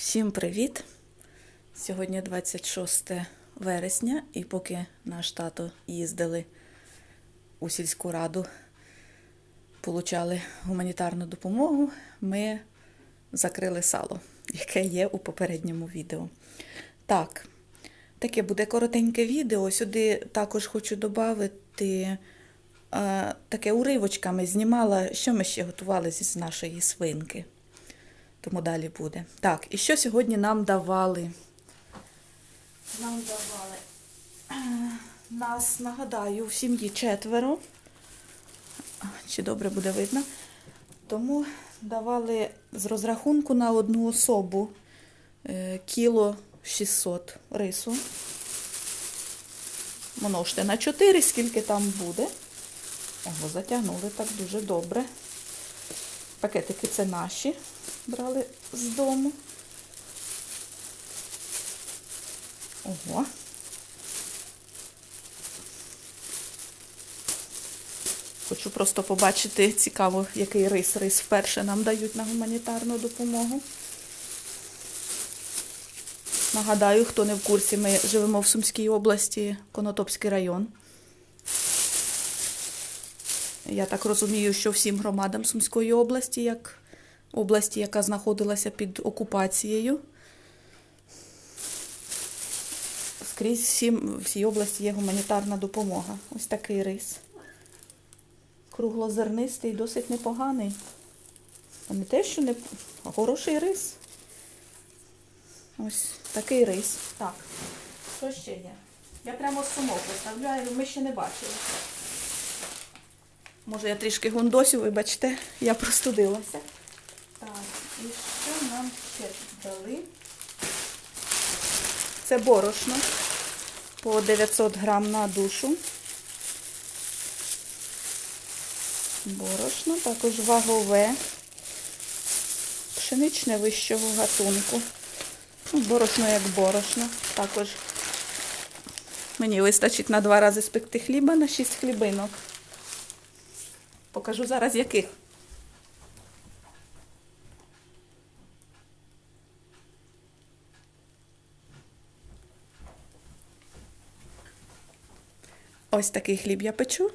Всім привіт! Сьогодні 26 вересня, і поки наш тато їздили у сільську раду, получали гуманітарну допомогу, ми закрили сало, яке є у попередньому відео. Так, таке буде коротеньке відео. Сюди також хочу додати е, таке уривочками знімала, що ми ще готували з нашої свинки. Тому далі буде. Так, і що сьогодні нам давали? Нам давали. е, Нас, нагадаю, в сім'ї четверо. Чи добре буде видно? Тому давали з розрахунку на одну особу е, кіло 600 рису. Множте на 4, скільки там буде. Ого, затягнули так дуже добре. Пакетики це наші. Брали з дому. Ого. Хочу просто побачити цікаво, який рис. Рис вперше нам дають на гуманітарну допомогу. Нагадаю, хто не в курсі, ми живемо в Сумській області, Конотопський район. Я так розумію, що всім громадам Сумської області, як області, яка знаходилася під окупацією. Скрізь всім, всій області є гуманітарна допомога. Ось такий рис. Круглозернистий, досить непоганий. А не те, що не а хороший рис. Ось такий рис. Так, що ще є? Я прямо сумок виставляю, ми ще не бачили. Може, я трішки гундосю, вибачте, я простудилася. Так, і що нам ще дали? Це борошно по 900 грам на душу. Борошно, також вагове, пшеничне вищого гатунку. Ну, борошно як борошно. Також мені вистачить на два рази спекти хліба на 6 хлібинок. Покажу зараз яких. Ось такий хліб я печу.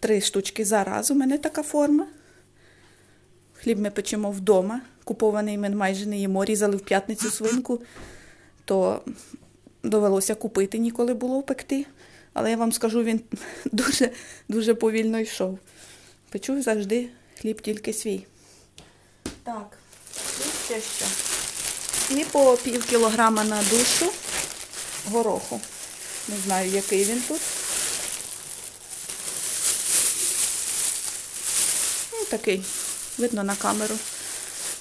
Три штучки за раз. У мене така форма. Хліб ми печемо вдома. Купований ми майже не їмо. Різали в п'ятницю свинку, то довелося купити, ніколи було пекти. Але я вам скажу, він дуже, дуже повільно йшов. Печу завжди хліб тільки свій. Так, і ще що. І по пів кілограма на душу гороху. Не знаю, який він тут. Ну, такий. Видно на камеру.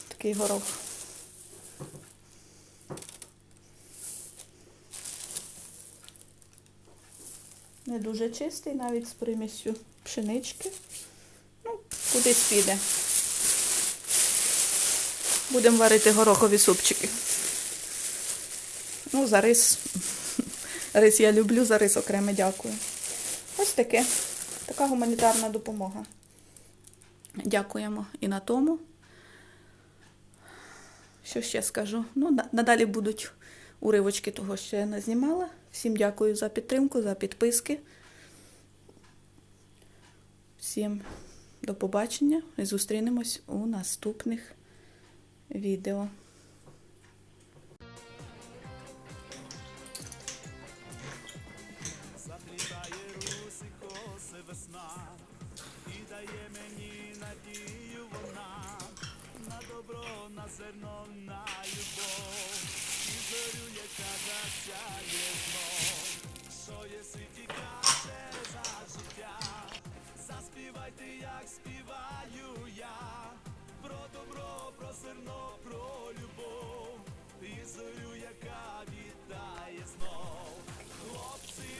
Такий горох. Не дуже чистий, навіть з примісю пшенички. Ну, кудись піде. Будемо варити горохові супчики. Ну, за рис. Я люблю, за рис окремо дякую. Ось таке. Така гуманітарна допомога. Дякуємо і на тому. Що ще скажу? Ну, надалі будуть уривочки того, що я не знімала. Всім дякую за підтримку, за підписки. Всім до побачення і зустрінемось у наступних відео. Зерно, на любов, і зорю, яка засяє знов, що є світі каже за життя, заспівайте, як співаю я, про добро, про зерно, про любов, і зорю, яка вітає знов. Хлопці,